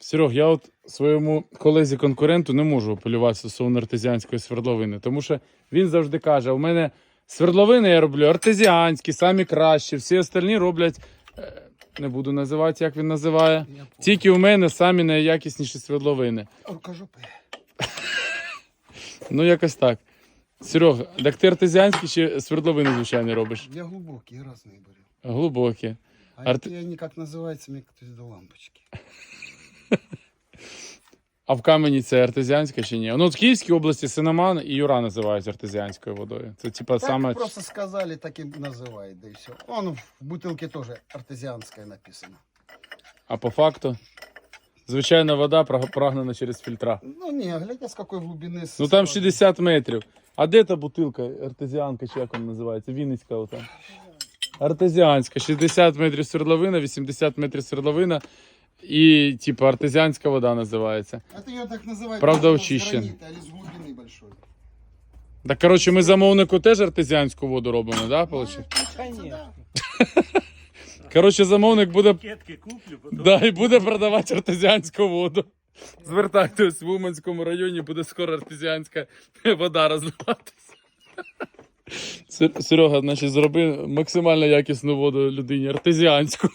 Серег, я от своєму колезі конкуренту не можу апелювати стосовно артезіанської свердловини, тому що він завжди каже: у мене свердловини я роблю артезіанські, самі кращі, всі остальні роблять. е, Не буду називати, як він називає. Я понял. Тільки у мене самі найякісніші свердловини. Рукожопи. Ну, якось так. Серег, так ти артезіанські чи свердловини, звичайно, робиш? Я глубокий, разные беру. Глибокі. А Арт- это я никак называется, мне как-то до лампочки. А в камені це артезіанська чи ні? Ну, от в Київській області Синаман і Юра називають артезіанською водою. Це типа Так саме. просто сказали, так и называют, да и все. Он в бутылке тоже артезианская написано. А по факту. Звичайна вода праг- прогнана через фільтра. Ну не, глядя с какой глубины. с- Ну там с- 60 метрів. А де та бутилка артезіанка, чи як вона називається? Вінницька ота. Артезіанська. 60 метрів свердловина, 80 метрів свердловина. І, типу, артезіанська вода називається. Это ее так называют. Правда, потому что с очищен. гранита Или с глубины большой. Так, коротше, ми замовнику теж артезіанську воду робимо, да, виходить? Конечно. Коротше, замовник буде Кетки куплю, потім Да, і буде продавати артезіанську воду. Звертайтесь в Уманському районі, буде скоро артезіанська вода розливатися. Сер- Серега, значить, зроби максимально якісну воду людині артезіанську.